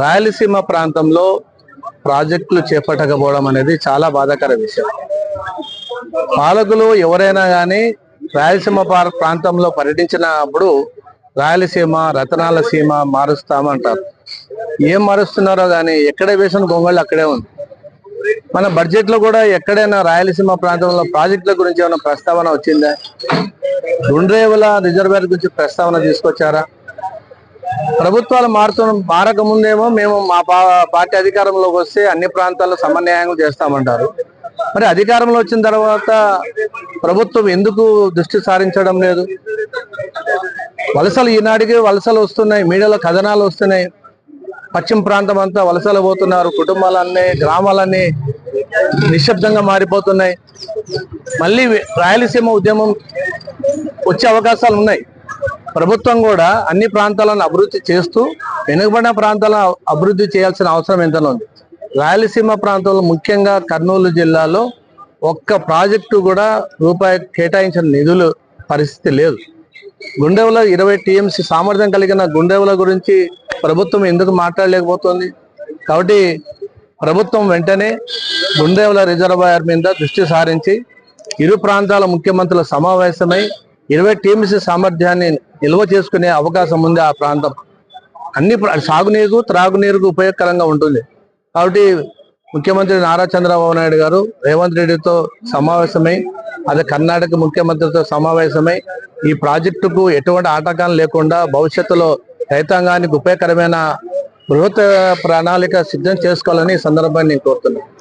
రాయలసీమ ప్రాంతంలో ప్రాజెక్టులు చేపట్టకపోవడం అనేది చాలా బాధాకర విషయం. పాలకులు ఎవరైనా కానీ రాయలసీమ ప్రాంతంలో పర్యటించినప్పుడు రాయలసీమ రతనాల సీమ మారుస్తామంటారు. ఏం మారుస్తున్నారో కానీ ఎక్కడ వేసిన గొంగళ్ళు అక్కడే ఉంది. మన బడ్జెట్లో కూడా ఎక్కడైనా రాయలసీమ ప్రాంతంలో ప్రాజెక్టుల గురించి ఏమైనా ప్రస్తావన వచ్చిందా? గుండ్రేవుల రిజర్వేర్ గురించి ప్రస్తావన తీసుకొచ్చారా? ప్రభుత్వాలు మారుతు మారకముందేమో మేము మా పా- పార్టీ అధికారంలోకి వస్తే అన్ని ప్రాంతాల్లో సమన్యాయం చేస్తామంటారు. మరి అధికారంలో వచ్చిన తర్వాత ప్రభుత్వం ఎందుకు దృష్టి సారించడం లేదు? వలసలు ఈనాటికి వలసలు వస్తున్నాయి మీడియాలో కథనాలు వస్తున్నాయి. పశ్చిమ ప్రాంతం అంతా వలసలు పోతున్నారు కుటుంబాలన్నీ గ్రామాలన్నీ నిశ్శబ్దంగా మారిపోతున్నాయి. మళ్ళీ రాయలసీమ ఉద్యమం వచ్చే అవకాశాలు ఉన్నాయి. ప్రభుత్వం కూడా అన్ని ప్రాంతాలను అభివృద్ధి చేస్తూ వెనుకబడిన ప్రాంతాలను అభివృద్ధి చేయాల్సిన అవసరం ఎంతలో ఉంది. రాయలసీమ ప్రాంతంలో ముఖ్యంగా కర్నూలు జిల్లాలో ఒక్క ప్రాజెక్టు కూడా రూపాయి కేటాయించిన నిధులు పరిస్థితి లేదు. గుండెవల ఇరవై టీఎంసీ సామర్థ్యం కలిగిన గుండెవల గురించి ప్రభుత్వం ఎందుకు మాట్లాడలేకపోతుంది? కాబట్టి ప్రభుత్వం వెంటనే గుండెవల రిజర్వాయర్ మీద దృష్టి సారించి ఇరు ప్రాంతాల ముఖ్యమంత్రుల సమావేశమై ఇరవై టీమ్స్ సామర్థ్యాన్ని నిల్వ చేసుకునే అవకాశం ఉంది ఆ ప్రాంతం. అన్ని ప్ర- సాగునీరు త్రాగునీరుకు ఉపయోగకరంగా ఉంటుంది. కాబట్టి ముఖ్యమంత్రి నారా చంద్రబాబు నాయుడు గారు రేవంత్ రెడ్డితో సమావేశమై అదే కర్ణాటక ముఖ్యమంత్రితో సమావేశమై ఈ ప్రాజెక్టుకు ఎటువంటి ఆటంకాలు లేకుండా భవిష్యత్తులో రైతాంగానికి ఉపయోగకరమైన బృహత్ ప్రణాళిక సిద్ధం చేసుకోవాలని సందర్భాన్ని నేను కోరుతున్నాను.